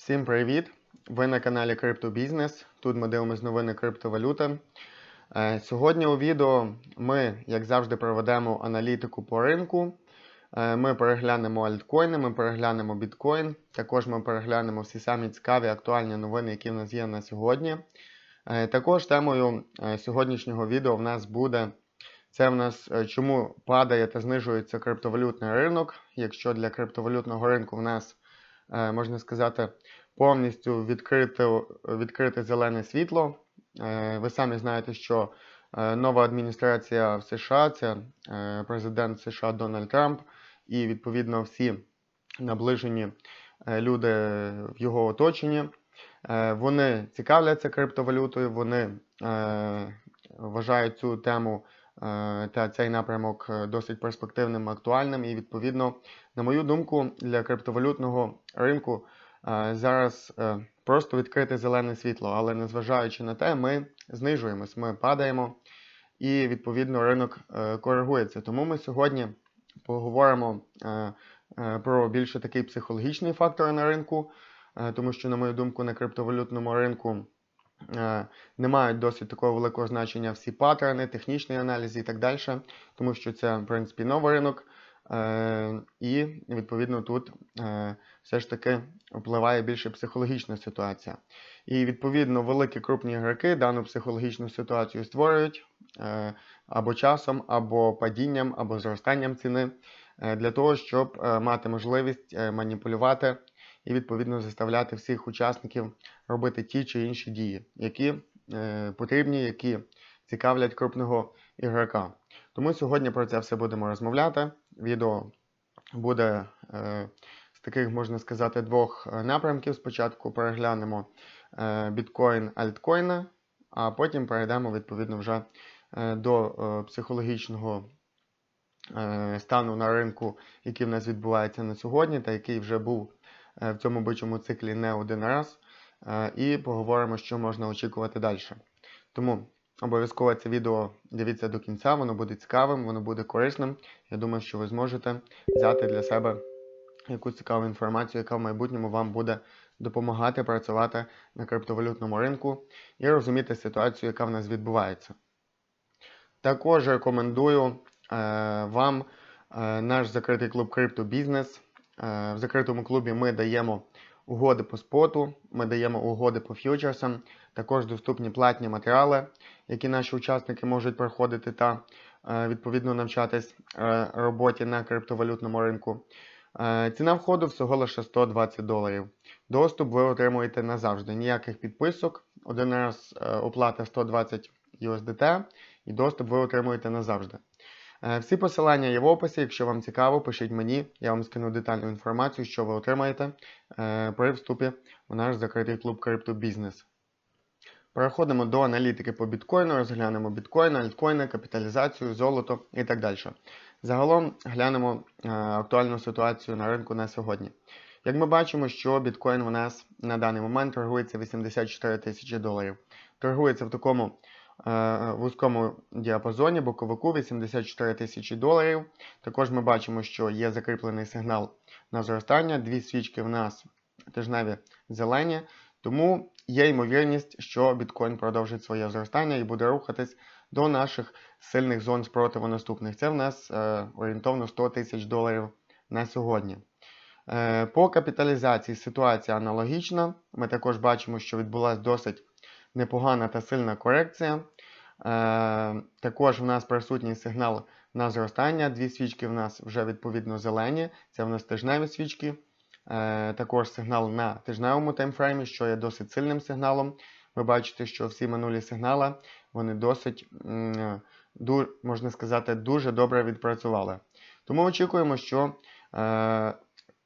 Всім привіт! Ви на каналі Криптобізнес. Тут ми дивимося новини криптовалюти. Е, Сьогодні у відео ми, як завжди, проведемо аналітику по ринку. Е, Ми переглянемо альткоїни, ми переглянемо біткоін. Також ми переглянемо всі самі цікаві актуальні новини, які в нас є на сьогодні. Е, Також темою сьогоднішнього відео в нас буде це в нас чому падає та знижується криптовалютний ринок. Якщо для криптовалютного ринку в нас можна сказати, повністю відкрите, відкрите зелене світло. Е, Ви самі знаєте, що е, нова адміністрація в США це е, президент США Дональд Трамп, і відповідно всі наближені е, люди в його оточенні. Е, Вони цікавляться криптовалютою, вони е, вважають цю тему е, та цей напрямок е, досить перспективним, актуальним. І відповідно, на мою думку, для криптовалютного ринку е, зараз е, просто відкрите зелене світло, але незважаючи на те, ми знижуємось, ми падаємо, і відповідно ринок е, коригується. Тому ми сьогодні поговоримо е, е, про більше такий психологічний фактор на ринку, е, тому що, на мою думку, на криптовалютному ринку. Е, Не мають досить такого великого значення всі паттерни, технічний аналіз і так далі, тому що це, в принципі, новий ринок, Е, і відповідно тут е, все ж таки впливає більше психологічна ситуація. І відповідно великі крупні ігроки дану психологічну ситуацію створюють або часом, або падінням, або зростанням ціни для того, щоб мати можливість маніпулювати і відповідно заставляти всіх учасників робити ті чи інші дії, які е, потрібні, які цікавлять крупного ігрока. Тому сьогодні про це все будемо розмовляти. Відео буде е, з таких, можна сказати, двох е, напрямків. Спочатку переглянемо е, біткоін альткоїна, а потім перейдемо відповідно вже е, до е, психологічного е, стану на ринку, який в нас відбувається на сьогодні, та який вже був в цьому бичому циклі не один раз. Е, і поговоримо, що можна очікувати далі. Тому Обов'язково це відео дивіться до кінця, воно буде цікавим, воно буде корисним. Я думаю, що ви зможете взяти для себе якусь цікаву інформацію, яка в майбутньому вам буде допомагати працювати на криптовалютному ринку і розуміти ситуацію, яка в нас відбувається. Також рекомендую е, вам е, наш закритий клуб Криптобізнес. Е, в закритому клубі ми даємо угоди по споту, ми даємо угоди по фьючерсам, також доступні платні матеріали, які наші учасники можуть проходити та е, відповідно навчатись е, роботі на криптовалютному ринку. Ціна входу всього лише 120 доларів. Доступ ви отримуєте назавжди. Ніяких підписок. Один раз оплата 120 USDT і доступ ви отримуєте назавжди. Е, Всі посилання є в описі. Якщо вам цікаво, пишіть мені, я вам скину детальну інформацію, що ви отримаєте е, при вступі у наш закритий клуб криптобізнес. Переходимо до аналітики по біткоїну, розглянемо біткоін, альткоїни, капіталізацію, золото і так далі. Загалом глянемо е, актуальну ситуацію на ринку на сьогодні. Як ми бачимо, що біткоін у нас на даний момент торгується 84 тисячі доларів. Торгується в такому е, вузькому діапазоні, боковику 84 тисячі доларів. Також ми бачимо, що є закріплений сигнал на зростання. Дві свічки в нас тижневі зелені. Тому є ймовірність, що біткоін продовжить своє зростання і буде рухатись до наших сильних зон спротиву наступних. Це в нас е, орієнтовно 100 тисяч доларів на сьогодні. Е, по капіталізації ситуація аналогічна. Ми також бачимо, що відбулася досить непогана та сильна корекція. Е, також в нас присутній сигнал на зростання. Дві свічки в нас вже відповідно зелені. Це в нас тижневі свічки. Е, також сигнал на тижневому таймфреймі, що є досить сильним сигналом. Ви бачите, що всі минулі сигнали вони досить, можна сказати, дуже добре відпрацювали. Тому очікуємо, що е,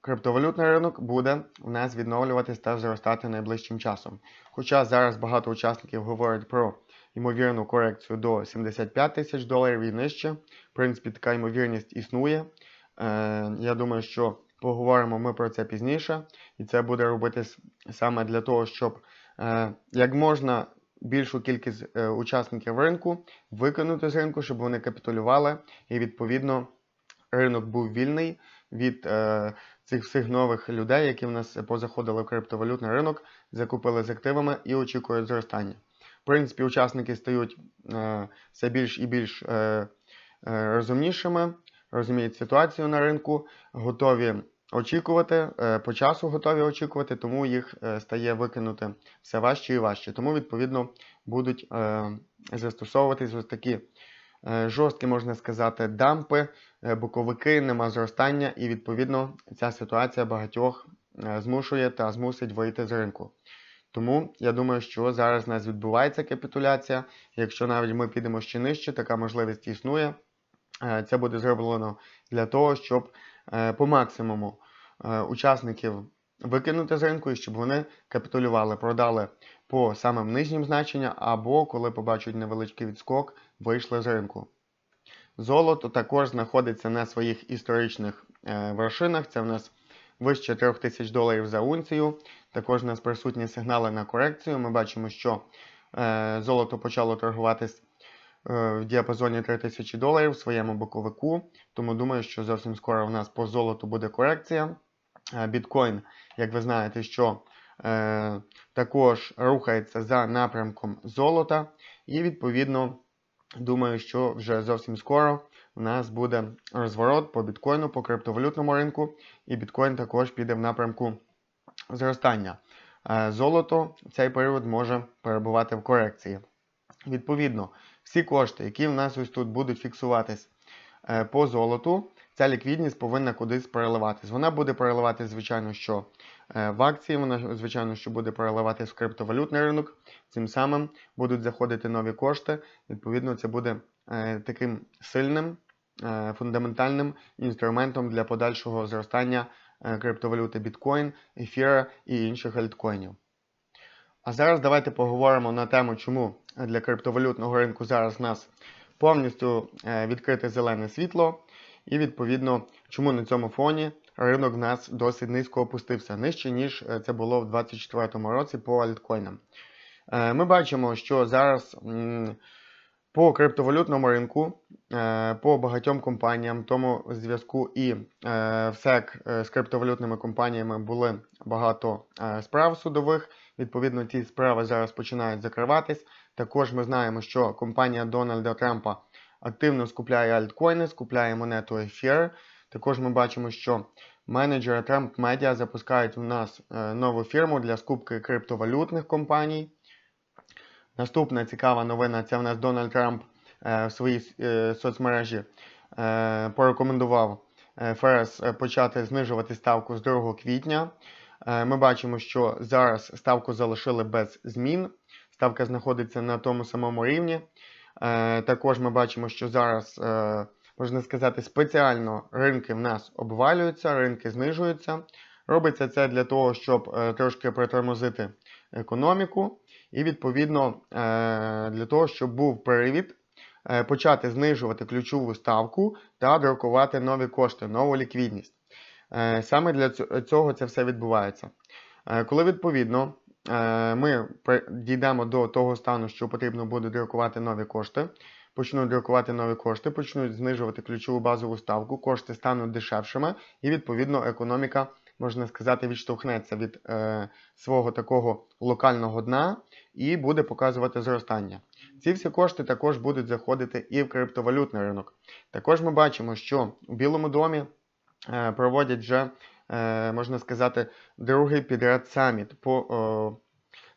криптовалютний ринок буде у нас відновлюватись та зростати найближчим часом. Хоча зараз багато учасників говорять про ймовірну корекцію до 75 тисяч доларів і нижче. В принципі, така ймовірність існує. Е, я думаю, що поговоримо ми про це пізніше, і це буде робитись саме для того, щоб е, як можна більшу кількість е, учасників ринку викинути з ринку, щоб вони капітулювали, і відповідно ринок був вільний, від е, цих всіх нових людей, які в нас позаходили в криптовалютний ринок, закупили з активами і очікують зростання. В принципі, учасники стають е, все більш і більш е, е, розумнішими, розуміють ситуацію на ринку, готові очікувати, е, по часу готові очікувати, тому їх е, стає викинути все важче і важче. Тому, відповідно, будуть е, застосовуватись ось такі жорсткі, можна сказати, дампи, е, боковики, нема зростання, і відповідно ця ситуація багатьох е, змушує та змусить вийти з ринку. Тому я думаю, що зараз у нас відбувається капітуляція. Якщо навіть ми підемо ще нижче, така можливість існує. Е, Це буде зроблено для того, щоб е, по максимуму е, учасників викинути з ринку і щоб вони капітулювали, продали по самим нижнім значенням, або коли побачать невеличкий відскок, вийшли з ринку. Золото також знаходиться на своїх історичних е, вершинах. Це в нас вище 3000 доларів за унцію. Також у нас присутні сигнали на корекцію. Ми бачимо, що е, золото почало торгуватись е, в діапазоні 3000 доларів в своєму боковику. Тому думаю, що зовсім скоро у нас по золоту буде корекція. Біткоін, як ви знаєте, що також рухається за напрямком золота, і відповідно думаю, що вже зовсім скоро у нас буде розворот по біткоїну, по криптовалютному ринку, і біткоін також піде в напрямку зростання. Е, Золото в цей період може перебувати в корекції. Відповідно, всі кошти, які в нас ось тут будуть фіксуватись е, по золоту, ця ліквідність повинна кудись переливатись. Вона буде переливатись, звичайно, що е, в акції, вона, звичайно, що буде переливатись в криптовалютний ринок. Цим самим будуть заходити нові кошти. Відповідно, це буде е, таким сильним, е, фундаментальним інструментом для подальшого зростання криптовалюти біткоін, ефіра і інших альткоїнів. А зараз давайте поговоримо на тему, чому для криптовалютного ринку зараз в нас повністю відкрите зелене світло, і відповідно, чому на цьому фоні ринок в нас досить низько опустився, нижче, ніж е, це було в 2024 році по альткоїнам. Е, Ми бачимо, що зараз по криптовалютному ринку, е, по багатьом компаніям, тому зв'язку і в СЕК з криптовалютними компаніями були багато справ судових. Відповідно, ці справи зараз починають закриватись. Також ми знаємо, що компанія Дональда Трампа активно скупляє альткоїни, скупляє монету ефір. Також ми бачимо, що менеджери Trump Media запускають у нас е, нову фірму для скупки криптовалютних компаній. Наступна цікава новина це в нас Дональд Трамп е, в своїй е, соцмережі порекомендував ФРС почати знижувати ставку з 2 квітня. Ми бачимо, що зараз ставку залишили без змін. Ставка знаходиться на тому самому рівні. Е, Також ми бачимо, що зараз, е, можна сказати, спеціально ринки в нас обвалюються, ринки знижуються. Робиться це для того, щоб е, трошки притормозити економіку, і відповідно для того, щоб був привід почати знижувати ключову ставку та друкувати нові кошти, нову ліквідність. Саме для цього це все відбувається. Коли відповідно ми при- дійдемо до того стану, що потрібно буде друкувати нові кошти, почнуть друкувати нові кошти, почнуть знижувати ключову базову ставку, кошти стануть дешевшими, і відповідно економіка, можна сказати, відштовхнеться від е, свого такого локального дна і буде показувати зростання. Ці всі кошти також будуть заходити і в криптовалютний ринок. Також ми бачимо, що у Білому домі е, проводять вже, е, можна сказати, другий підряд саміт по,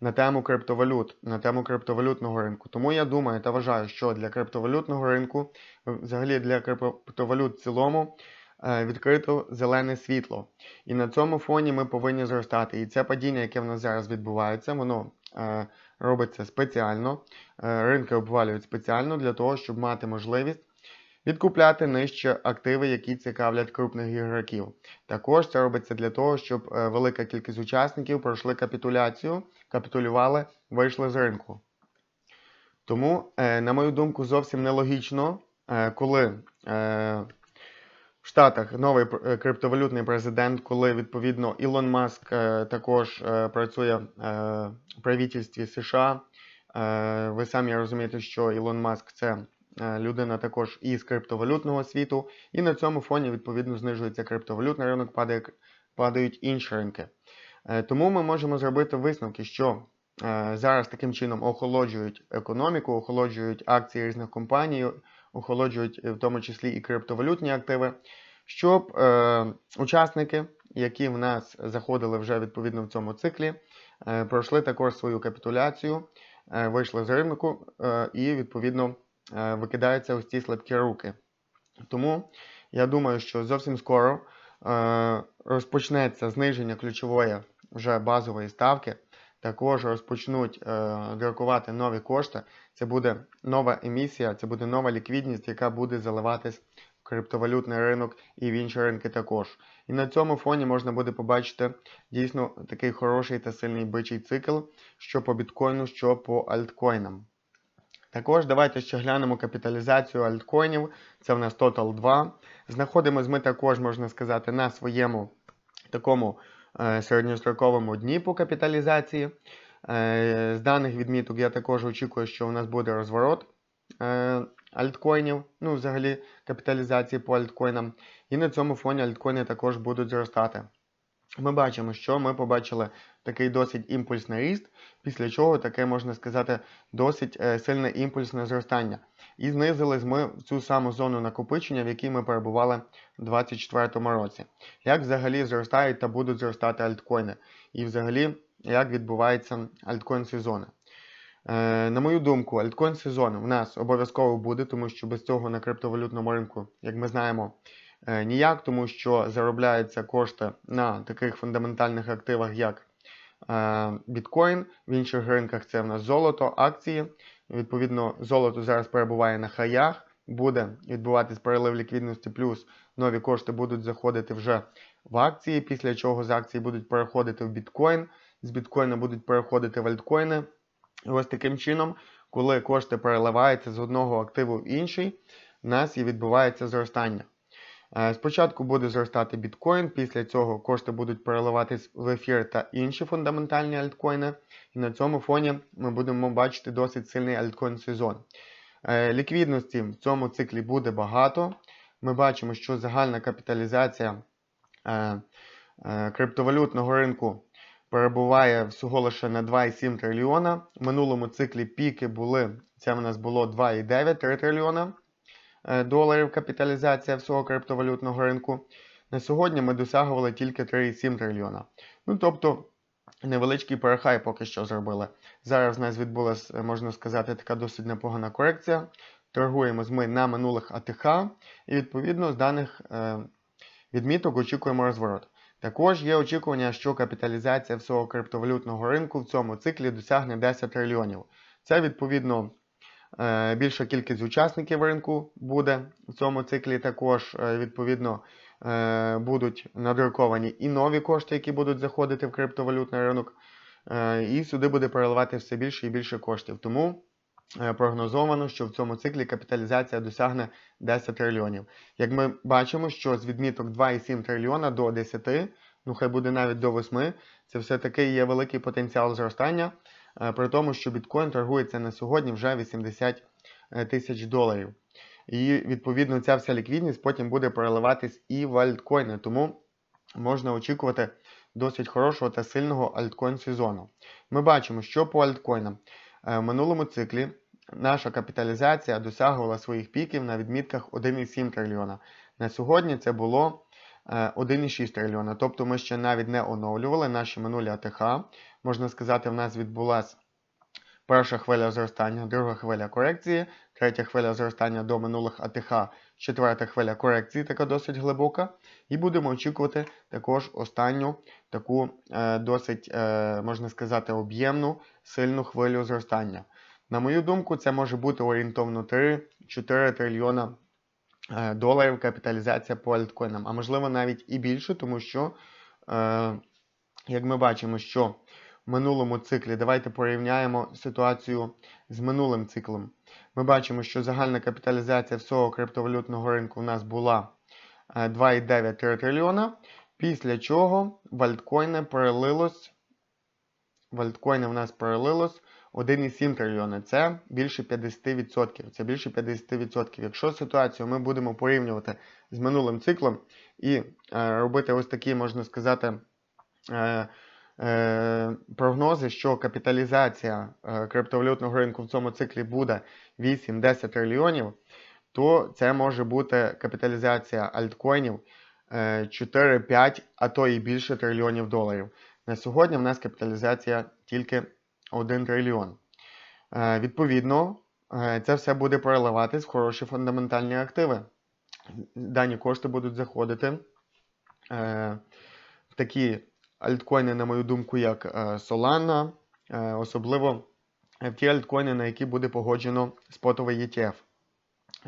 на тему криптовалют, на тему криптовалютного ринку. Тому я думаю та вважаю, що для криптовалютного ринку, взагалі для криптовалют в цілому, е, відкрито зелене світло. І на цьому фоні ми повинні зростати. І це падіння, яке в нас зараз відбувається, воно е, робиться спеціально. Е, ринки обвалюють спеціально для того, щоб мати можливість відкупляти нижче активи, які цікавлять крупних ігроків. Також це робиться для того, щоб е, велика кількість учасників пройшли капітуляцію, капітулювали, вийшли з ринку. Тому, е, на мою думку, зовсім нелогічно, е, коли в Штатах новий криптовалютний президент, коли відповідно Ілон Маск також працює в правительстві США. Ви самі розумієте, що Ілон Маск це людина також із криптовалютного світу, і на цьому фоні відповідно знижується криптовалютний ринок, падає, падають інші ринки. Е, Тому ми можемо зробити висновки, що е, зараз таким чином охолоджують економіку, охолоджують акції різних компаній, охолоджують е, в тому числі і криптовалютні активи, щоб е, учасники, які в нас заходили вже відповідно в цьому циклі, е, пройшли також свою капітуляцію, е, вийшли з ринку е, і відповідно е, викидаються ось ці слабкі руки. Тому я думаю, що зовсім скоро е, розпочнеться зниження ключової вже базової ставки. Також розпочнуть е, друкувати нові кошти. Це буде нова емісія, це буде нова ліквідність, яка буде заливатись в криптовалютний ринок і в інші ринки також. І на цьому фоні можна буде побачити дійсно такий хороший та сильний бичий цикл, що по біткоїну, що по альткоїнам. Також давайте ще глянемо капіталізацію альткоїнів. Це в нас Total 2. Знаходимось ми також, можна сказати, на своєму такому е, середньостроковому дні по капіталізації. Е, з даних відміток я також очікую, що у нас буде розворот е, альткоїнів, ну, взагалі капіталізації по альткоїнам. І на цьому фоні альткоїни також будуть зростати. Ми бачимо, що ми побачили такий досить імпульсний ріст, після чого таке, можна сказати, досить е, сильне імпульсне зростання. І знизились ми в цю саму зону накопичення, в якій ми перебували у 2024 році. Як взагалі зростають та будуть зростати альткоїни? І взагалі, як відбувається альткоін сезони? Е, на мою думку, альткоін сезон в нас обов'язково буде, тому що без цього на криптовалютному ринку, як ми знаємо, ніяк, тому що заробляються кошти на таких фундаментальних активах, як е, біткоін. В інших ринках це в нас золото, акції. Відповідно, золото зараз перебуває на хаях, буде відбуватись перелив ліквідності, плюс нові кошти будуть заходити вже в акції, після чого з акції будуть переходити в біткоін, з біткоїна будуть переходити в альткоїни. І ось таким чином, коли кошти переливаються з одного активу в інший, в нас і відбувається зростання. Е, Спочатку буде зростати біткоін, після цього кошти будуть переливатись в ефір та інші фундаментальні альткоїни. І на цьому фоні ми будемо бачити досить сильний альткоін сезон. Е, Ліквідності в цьому циклі буде багато. Ми бачимо, що загальна капіталізація е, криптовалютного ринку перебуває всього лише на 2,7 трильйона. В минулому циклі піки були, це в нас було 2,9 трильйона е, доларів капіталізація всього криптовалютного ринку. На сьогодні ми досягували тільки 3,7 трильйона. Ну тобто невеличкий перехай поки що зробили. Зараз в нас відбулася, можна сказати, така досить непогана корекція. Торгуємо ми на минулих АТХ, і відповідно з даних е, відміток очікуємо розворот. Також є очікування, що капіталізація всього криптовалютного ринку в цьому циклі досягне 10 трильйонів. Це відповідно е, більша кількість учасників ринку буде в цьому циклі. Також е, відповідно е, будуть надруковані і нові кошти, які будуть заходити в криптовалютний ринок. Е, І сюди буде переливати все більше і більше коштів. Тому е, прогнозовано, що в цьому циклі капіталізація досягне 10 трильйонів. Як ми бачимо, що з відміток 2,7 трильйона до 10, ну хай буде навіть до 8, це все-таки є великий потенціал зростання, е, при тому, що біткоін торгується на сьогодні вже 80 е, тисяч доларів. І відповідно ця вся ліквідність потім буде переливатись і в альткоїни, тому можна очікувати досить хорошого та сильного альткоін сезону. Ми бачимо, що по альткоїнам Е, в минулому циклі наша капіталізація досягувала своїх піків на відмітках 1,7 трильйона. На сьогодні це було е, 1,6 трильйона. Тобто ми ще навіть не оновлювали наші минулі АТХ. Можна сказати, в нас відбулася перша хвиля зростання, друга хвиля корекції, третя хвиля зростання до минулих АТХ, четверта хвиля корекції, така досить глибока. І будемо очікувати також останню таку е, досить, е, можна сказати, об'ємну, сильну хвилю зростання. На мою думку, це може бути орієнтовно 3-4 трильйона е, доларів капіталізація по альткоїнам, а можливо навіть і більше, тому що, е, як ми бачимо, що в минулому циклі, давайте порівняємо ситуацію з минулим циклом. Ми бачимо, що загальна капіталізація всього криптовалютного ринку у нас була е, 2,9 трильйона, після чого в альткоїни перелилось в альткоїни в нас перелилось 1,7 трильйона. Це більше 50%. Це більше 50%. Якщо ситуацію ми будемо порівнювати з минулим циклом і е, робити ось такі, можна сказати, е, е, прогнози, що капіталізація криптовалютного ринку в цьому циклі буде 8-10 трильйонів, то це може бути капіталізація альткоїнів е, 4-5, а то і більше трильйонів доларів. На сьогодні в нас капіталізація тільки 1 трильйон. Е, Відповідно, е, це все буде переливатись в хороші фундаментальні активи. Дані кошти будуть заходити е, в такі альткоїни, на мою думку, як е, Solana, е, особливо в ті альткоїни, на які буде погоджено спотовий ETF.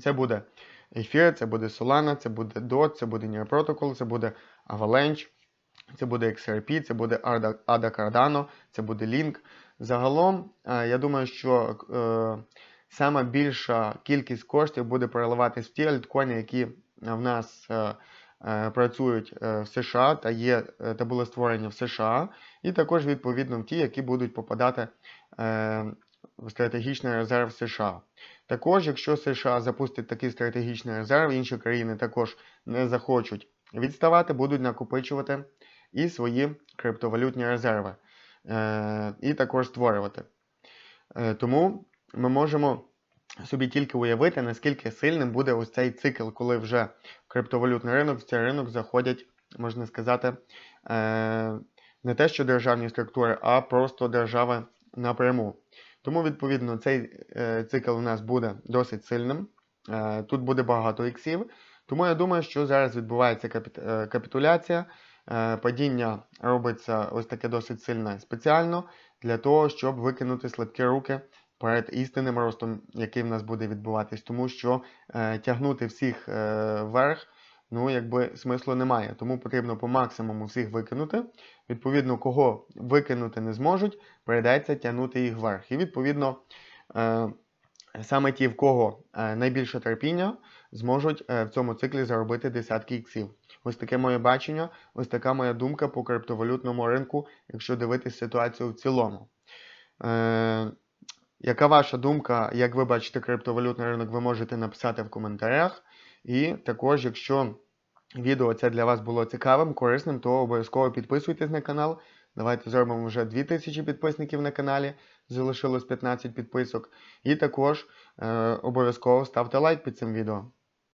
Це буде Ether, це буде Solana, це буде DOT, це буде Near Protocol, це буде Avalanche, це буде XRP, це буде ADA Cardano, це буде Link. Загалом, е, я думаю, що е, саме більша кількість коштів буде переливатись в ті альткоїни, які в нас е, е, працюють е, в США та є е, та були створені в США, і також відповідно в ті, які будуть попадати е, в стратегічний резерв США. Також, якщо США запустить такий стратегічний резерв, інші країни також не захочуть відставати, будуть накопичувати і свої криптовалютні резерви, е, і також створювати. Е, тому ми можемо собі тільки уявити, наскільки сильним буде ось цей цикл, коли вже криптовалютний ринок, в цей ринок заходять, можна сказати, е, не те, що державні структури, а просто держави напряму. Тому, відповідно, цей е, цикл у нас буде досить сильним. Е, тут буде багато іксів. Тому я думаю, що зараз відбувається капі- е, капітуляція. Е, Падіння робиться ось таке досить сильне спеціально для того, щоб викинути слабкі руки перед істинним ростом, який в нас буде відбуватись, тому що е, тягнути всіх е, вверх, ну якби смислу немає. Тому потрібно по максимуму всіх викинути. Відповідно, кого викинути не зможуть, прийдеться тягнути їх вверх. І відповідно. Саме ті, в кого е, найбільше терпіння, зможуть е, в цьому циклі заробити десятки іксів. Ось таке моє бачення, ось така моя думка по криптовалютному ринку, якщо дивитись ситуацію в цілому. Е, яка ваша думка, як ви бачите криптовалютний ринок, ви можете написати в коментарях. І також, якщо відео це для вас було цікавим, корисним, то обов'язково підписуйтесь на канал. Давайте зробимо вже 2000 підписників на каналі, залишилось 15 підписок. І також е, обов'язково ставте лайк під цим відео.